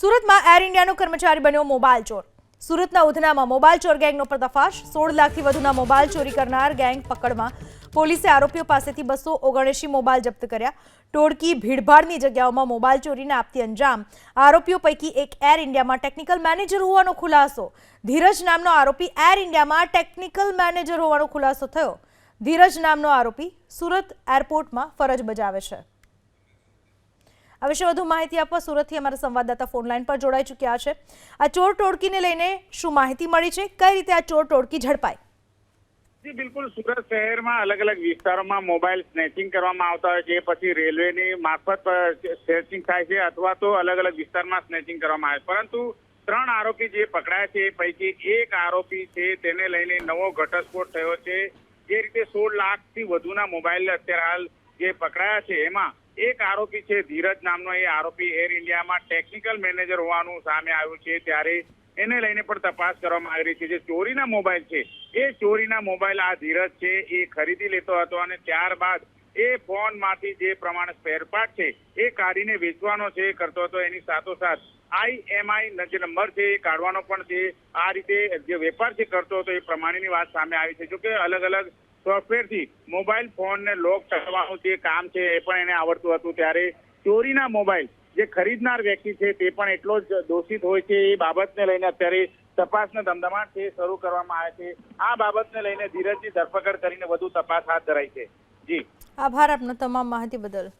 સુરતમાં એર ઇન્ડિયાનો કર્મચારી બન્યો મોબાઈલ ચોર. સુરતના ઉધનામાં મોબાઈલ ચોર ગેંગનો પર્દાફાશ સોળ લાખથી વધુના મોબાઈલ ચોરી કરનાર ગેંગ પકડમાં. પોલીસે આરોપીઓ પાસેથી બસો ઓગણએંશી મોબાઈલ જપ્ત કર્યા. ટોળકી ભીડભાડની જગ્યાઓમાં મોબાઈલ ચોરીને આપતી અંજામ. આરોપીઓ પૈકી એક એર ઇન્ડિયામાં ટેકનિકલ મેનેજર હોવાનો ખુલાસો. ધીરજ નામનો આરોપી એર ઇન્ડિયામાં ટેકનિકલ મેનેજર હોવાનો ખુલાસો થયો. ધીરજ નામનો આરોપી સુરત એરપોર્ટમાં ફરજ બજાવે છે. આ વિશે વધુ માહિતી આપવા સુરતથી અમારા સંવાદદાતા ફોન લાઈન પર જોડાઈ ચૂક્યા છે. આ ચોર ટોળકીને લઈને શું માહિતી મળી છે? કઈ રીતે આ ચોર ટોળકી ઝડપાઈ? જી, બિલકુલ. સુરત શહેરમાં અલગ અલગ વિસ્તારોમાં મોબાઈલ સ્નેચિંગ કરવામાં આવતા હોય છે. પછી રેલવેની મારફત સ્નેચિંગ થાય છે અથવા તો અલગ અલગ વિસ્તારમાં સ્નેચિંગ કરવામાં આવે પરંતુ ત્રણ આરોપી જે પકડાયા છે પૈકી એક આરોપી છે, તેને લઈને નવો ઘટસ્ફોટ થયો છે. જે રીતે સોળ લાખથી વધુના મોબાઈલ અત્યારે હાલ જે પકડાયા છે, એમાં એક આરોપી છે, ધીરજ નામનો એ આરોપી એર ઇન્ડિયામાં ટેકનિકલ મેનેજર હોવાનું સામે આવ્યું છે. ત્યારે એને લઈને પણ તપાસ કરવામાં આવી રહી છે. જે ચોરીના મોબાઈલ છે, એ ચોરીના મોબાઈલ આ ધીરજ છે, એ ખરીદી લેતો હતો અને ત્યારબાદ એ ફોનમાંથી જે પ્રમાણે સ્પેરપાર્ટ છે, એ કાઢીને વેચવાનો છે, એ કરતો હતો. એની સાથોસાથ આઈએમઆઈ જે નંબર છે, એ કાઢવાનો પણ તે આ રીતે જે વેપાર છે કરતો હતો, એ પ્રમાણેની વાત સામે આવી છે. જોકે અલગ અલગ સોફ્ટવેરથી મોબાઈલ ફોનને લોક કરવાનું જે કામ છે એ પણ એને આવડતું હતું ત્યારે ચોરીના મોબાઈલ જે ખરીદનાર વ્યક્તિ છે તે પણ એટલો જ દોષિત હોય છે એ બાબતને લઈને અત્યારે તપાસનો ધમધમાટ છે, શરૂ કરવામાં આવે છે. આ બાબતને લઈને ધીરજની ધરપકડ કરીને વધુ તપાસ હાથ ધરાઈ છે. જી. આભાર આપનો તમામ માહિતી બદલ.